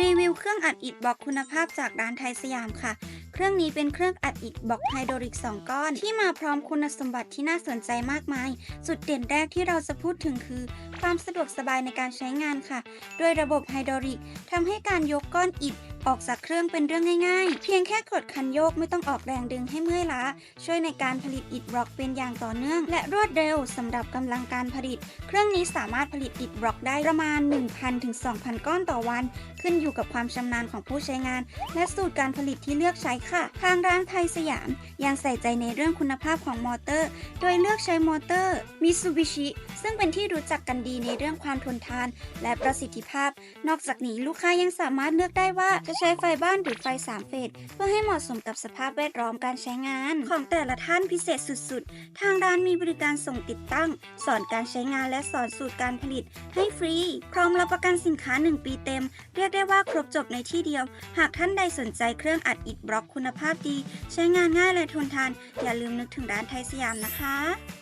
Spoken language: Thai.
รีวิวเครื่องอัดอิฐบล็อกคุณภาพจากร้านไทยสยามค่ะ เครื่องนี้เป็นเครื่องอัดอิฐบล็อกไฮดริก 2 ก้อน ที่มาพร้อมคุณสมบัติที่น่าสนใจมากมาย จุดเด่นแรกที่เราจะพูดถึงคือ ความสะดวกสบายในการใช้งานค่ะ ด้วยระบบไฮดริกทำให้การยกก้อนอิฐออกจากเครื่องเป็นเรื่องง่ายๆ เพียงแค่กดคันโยกไม่ต้องออกแรงดึงให้เมื่อยล้า ช่วยในการผลิตอิฐบล็อกเป็นอย่างต่อเนื่อง และรวดเร็วสำหรับกำลังการผลิต เครื่องนี้สามารถผลิตอิฐบล็อกได้ประมาณ 1,000ถึง2,000 ก้อนต่อวัน ขึ้นอยู่กับความชำนาญของผู้ใช้งาน และสูตรการผลิตที่เลือกใช้ค่ะ ทางร้านไทยสยาม ยังใส่ใจในเรื่องคุณภาพของมอเตอร์ โดยเลือกใช้มอเตอร์มิซูบิชิซึ่งเป็นที่รู้จักกันดีในเรื่องความทนทาน และประสิทธิภาพ นอกจากนี้ลูกค้ายังสามารถเลือกได้ว่าจะใช้ไฟบ้านหรือไฟ3เฟสเพื่อให้เหมาะสมกับสภาพแวดล้อมการใช้งาน ของแต่ละท่านพิเศษสุดๆ ทางร้านมีบริการส่งติดตั้ง สอนการใช้งานและสอนสูตรการผลิต ให้ฟรี พร้อมรับประกันสินค้า 1 ปีเต็ม เรียกได้ว่าครบจบในที่เดียว หากท่านใดสนใจเครื่องอัดอิฐบล็อกคุณภาพดี ใช้งานง่ายและทนทาน อย่าลืมนึกถึงร้านไทยสยามนะคะ